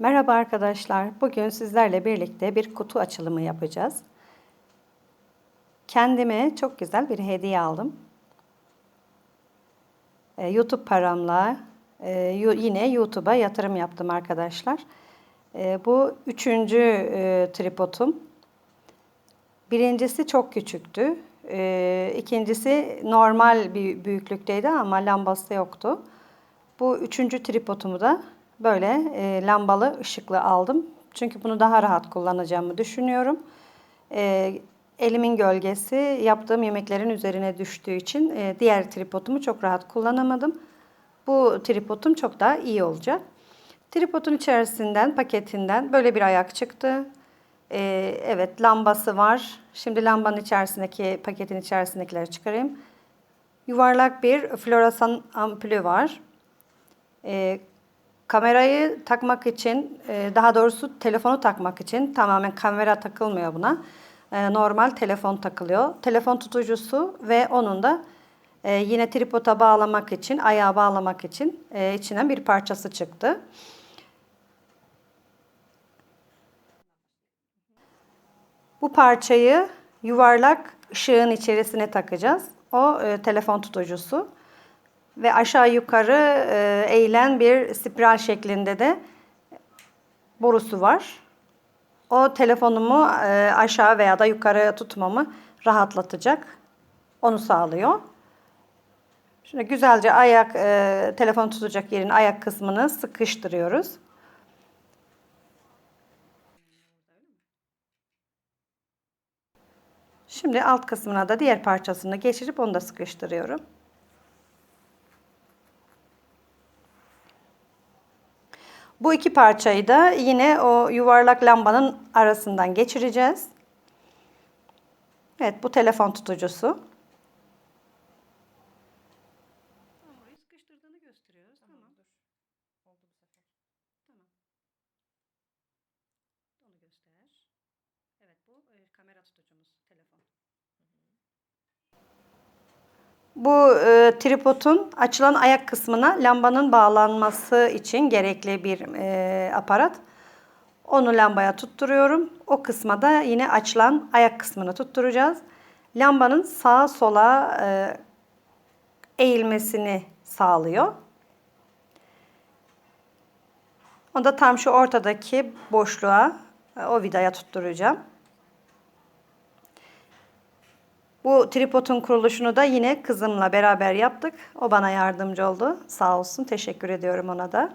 Merhaba arkadaşlar. Bugün sizlerle birlikte bir kutu açılımı yapacağız. Kendime çok güzel bir hediye aldım. Ee, YouTube paramla e, yine YouTube'a yatırım yaptım arkadaşlar. Ee, bu üçüncü e. Birincisi çok küçüktü. Ee, ikincisi normal bir büyüklükteydi ama lambası yoktu. Bu üçüncü tripodumu da böyle e, lambalı ışıklı aldım. Çünkü bunu daha rahat kullanacağımı düşünüyorum. E, elimin gölgesi yaptığım yemeklerin üzerine düştüğü için e, diğer tripodumu çok rahat kullanamadım. Bu tripodum çok daha iyi olacak. Tripodun içerisinden, paketinden böyle bir ayak çıktı. E, evet lambası var. Şimdi lambanın içerisindeki, paketin içerisindekileri çıkarayım. Yuvarlak bir floresan ampulü var. E, kamerayı takmak için, e, daha doğrusu telefonu takmak için tamamen kamera takılmıyor buna. E, normal telefon takılıyor. Telefon tutucusu ve onun da e, yine tripoda bağlamak için, ayağa bağlamak için içinden bir parçası çıktı. Bu parçayı yuvarlak ışığın içerisine takacağız. O telefon tutucusu ve aşağı yukarı e, eğilen bir spiral şeklinde de borusu var. O telefonumu e, aşağı veya da yukarı tutmamı rahatlatacak. Onu sağlıyor. Şimdi güzelce ayak e, telefon tutacak yerin ayak kısmını sıkıştırıyoruz. Şimdi alt kısmına da diğer parçasını geçirip onu da sıkıştırıyorum. Bu iki parçayı da yine o yuvarlak lambanın arasından geçireceğiz. Evet bu telefon tutucusu. E, kamera tutucumuz telefon. Bu e, tripodun açılan ayak kısmına lambanın bağlanması için gerekli bir e, aparat. Onu lambaya tutturuyorum. O kısma da yine açılan ayak kısmını tutturacağız. Lambanın sağa sola e, eğilmesini sağlıyor. Onu da tam şu ortadaki boşluğa e, o vidaya tutturacağım. Bu tripodun kuruluşunu da yine kızımla beraber yaptık. O bana yardımcı oldu. Sağ olsun. Teşekkür ediyorum ona da.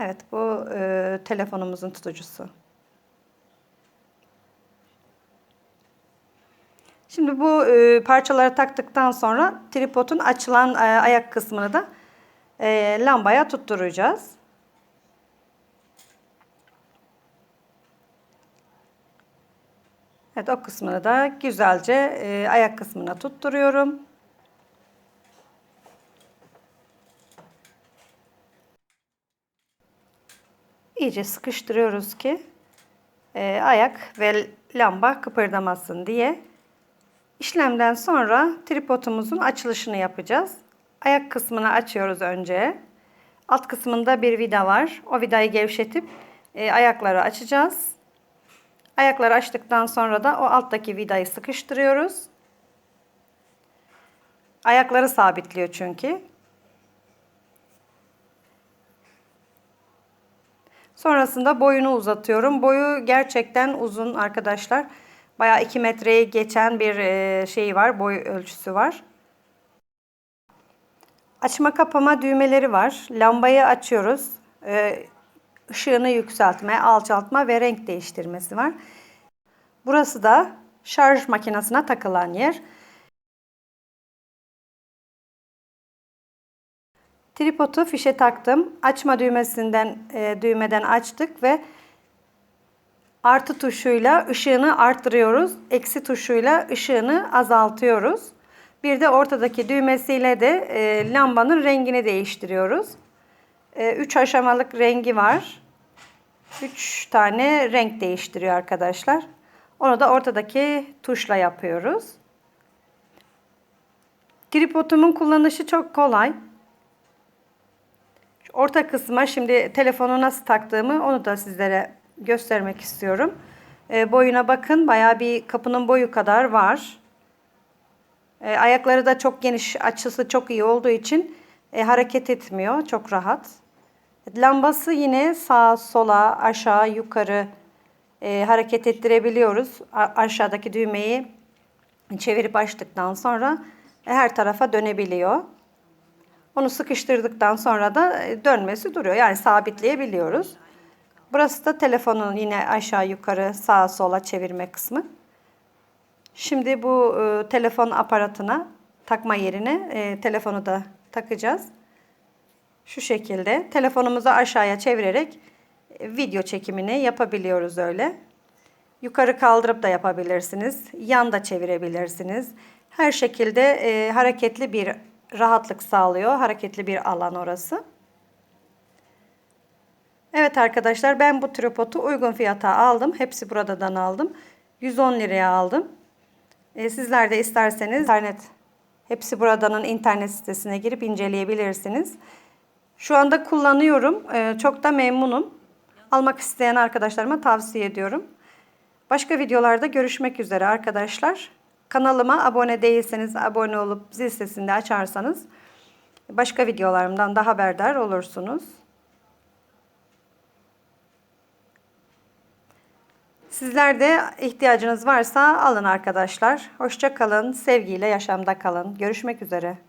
Evet bu e, telefonumuzun tutucusu. Şimdi bu e, parçaları taktıktan sonra tripodun açılan e, ayak kısmını da e, lambaya tutturacağız. Evet o kısmını da güzelce e, ayak kısmına tutturuyorum. İyice sıkıştırıyoruz ki e, ayak ve lamba kıpırdamasın diye. İşlemden sonra tripodumuzun açılışını yapacağız. Ayak kısmını açıyoruz önce. Alt kısmında bir vida var. O vidayı gevşetip e, ayakları açacağız. Ayakları açtıktan sonra da o alttaki vidayı sıkıştırıyoruz. Ayakları sabitliyor çünkü. Sonrasında boyunu uzatıyorum. Boyu gerçekten uzun arkadaşlar. Bayağı 2 metreyi geçen bir şey var. Boy ölçüsü var. Açma kapama düğmeleri var. Lambayı açıyoruz. Işığını yükseltme, alçaltma ve renk değiştirmesi var. Burası da şarj makinesine takılan yer. Tripodu fişe taktım. Açma düğmesinden e, düğmeden açtık ve artı tuşuyla ışığını arttırıyoruz. Eksi tuşuyla ışığını azaltıyoruz. Bir de ortadaki düğmesiyle de e, lambanın rengini değiştiriyoruz. 3 aşamalık rengi var. 3 tane renk değiştiriyor arkadaşlar. Onu da ortadaki tuşla yapıyoruz. Tripodumun kullanışı çok kolay. orta kısma şimdi telefonu nasıl taktığımı onu da sizlere göstermek istiyorum. E, boyuna bakın bayağı bir kapının boyu kadar var. E, ayakları da çok geniş açısı çok iyi olduğu için e, hareket etmiyor çok rahat. Lambası yine sağa sola aşağı yukarı e, hareket ettirebiliyoruz. A- aşağıdaki düğmeyi çevirip açtıktan sonra her tarafa dönebiliyor. Onu sıkıştırdıktan sonra da e, dönmesi duruyor. Yani sabitleyebiliyoruz. Burası da telefonun yine aşağı yukarı sağa sola çevirme kısmı. Şimdi bu e, telefon aparatına takma yerine e, telefonu da takacağız. Şu şekilde telefonumuzu aşağıya çevirerek e, video çekimini yapabiliyoruz öyle. Yukarı kaldırıp da yapabilirsiniz. Yan da çevirebilirsiniz. Her şekilde e, hareketli bir rahatlık sağlıyor. Hareketli bir alan orası. Evet arkadaşlar ben bu tripodu uygun fiyata aldım. Hepsi buradan aldım. 110 liraya aldım. E, sizler de isterseniz internet hepsi buradanın internet sitesine girip inceleyebilirsiniz. Şu anda kullanıyorum. E, çok da memnunum. Almak isteyen arkadaşlarıma tavsiye ediyorum. Başka videolarda görüşmek üzere arkadaşlar. Kanalıma abone değilseniz abone olup zil sesini de açarsanız başka videolarımdan da haberdar olursunuz. Sizler de ihtiyacınız varsa alın arkadaşlar. Hoşça kalın, sevgiyle yaşamda kalın. Görüşmek üzere.